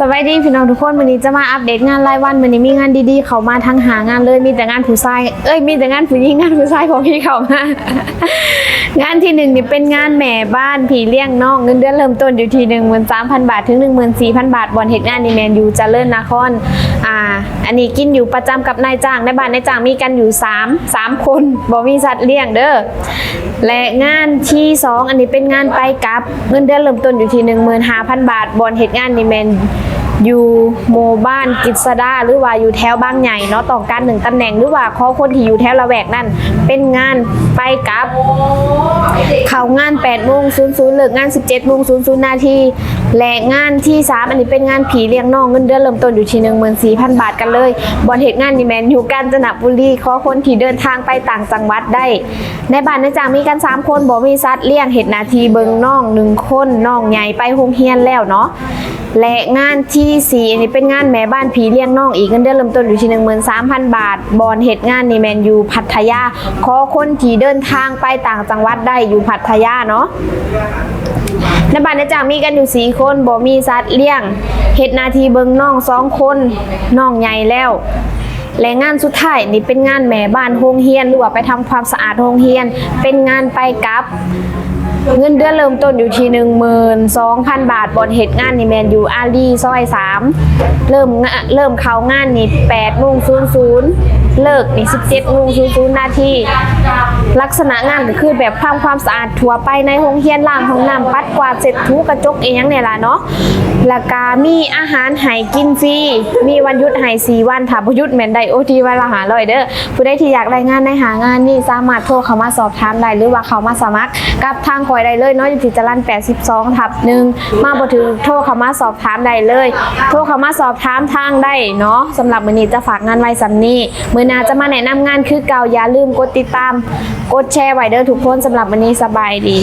สวัสดีพี่น้องทุกคนวันนี้จะมาอัปเดตงานรายวันวันนี้มีงานดีๆ เขามาทั้งหางานเลยมีแต่งานผู้ชายเอ้ยมีแต่งานผู้หญิงงานผู้ชายของพี่เขามางานที่หนึ่งนี่เป็นงานแหม่บ้านผีเลี้ยงน้องเงินเดือนเริ่มต้นอยู่ที่หนึ่งหมื่นสามพันบาทถึงหนึ่งหมื่นสี่พันบาทบอลเหตุงานนีแมนยูจะเจริญนนครอ่าอันนี้กินอยู่ประจำกับนายจ้างในบ้านนายจ้างมีกันอยู่สามสามคนบ่มีสัตว์เลี้ยงเด้อและงานที่สองอันนี้เป็นงานไปกับเงินเดือนเริ่มต้นอยู่ที่15,000บาทบอลเหตุงานนีแมน อยู่โมบ้านกิจดาหรือว่าอยู่แถวบางใหญ่เนาะต้องการหนึ่งตำแหน่งหรือว่าขอคนที่อยู่แถวละแวกนั่นเป็นงานไปกับเขางาน8โมง00เลิกงาน17โมง00นาทีและงานที่ 3 อันนี้เป็นงานผีเลี้ยงน้องเงินเดือนเริ่มต้นอยู่ที่14,000 บาทกันเลยบอลเหตุงานนี่แมนอยู่กาญจนบุรีขอคนที่เดินทางไปต่างจังหวัดได้ ในบ้านในจางมีกัน 3 คนบ่มีซัดเลี้ยงเหตุนาทีเบิงน้องหนึ่งคนน้องใหญ่ไปโรงเรียนแล้วเนาะ และงานที่4อันนี้เป็นงานแม่บ้านผีเลี้ยงน้องอีกเงินเดือนเริ่มต้นอยู่ที่13,000 บาท บอลเหตุงานนี่แมนอยู่พัทยา ขอคนที่เดินทางไปต่างจังหวัดได้อยู่พัทยาเนาะในบ้านในจางมีกันอยู่สี่คนบ่มีสัตว์เลี้ยงเฮ็ดนาทีเบิงน้องสองคนน้องใหญ่แล้วและงานสุดท้ายนี่เป็นงานแม่บ้านโรงเรียนหรือว่าไปทำความสะอาดโรงเรียน เป็นงานไปกับ เงินเดือนเริ่มต้นอยู่ที่หนึ่งหมื่นสองพันบาทบนเหตุงานนี่แมนอยู่อารีซอยสามเริ่มเริ่มเข้างานนี่แปดโมงศูนย์ศูนย์เลิกนี่สิบเจ็ดโมงศูนย์ศูนย์นาทีลักษณะงานก็คือแบบทำความสะอาดทั่วไปในห้องเรียนล้างห้องน้ำปัดกวาดเสร็จถูกกระจกเองยังเนี่ยล่ะเนาะแล้วก็มีอาหารให้กินฟรีมีวันหยุดให้สี่วันถ้าบ่หยุดแม่นได้โอทีวันละหาร้อยเด้อผู้ใดที่อยากรายงานในหางานนี่สามารถโทรเข้ามาสอบถามได้หรือว่าเข้ามาสมัครกับทางคอยได้เลยเนาะอยู่ที่จรัญ82ทับหนึ่งมาบ่ถึงโทรเข้ามาสอบถามได้เลย โทรเข้ามาสอบถามทางได้เนาะสำหรับมื้อนี้จะฝากงานไว้สำนี้มื้อหน้าจะมาแนะนำงานคือเก่าอย่าลืมกดติดตาม กดแชร์ไว้เด้อทุกคนสำหรับมือนี้สบายดี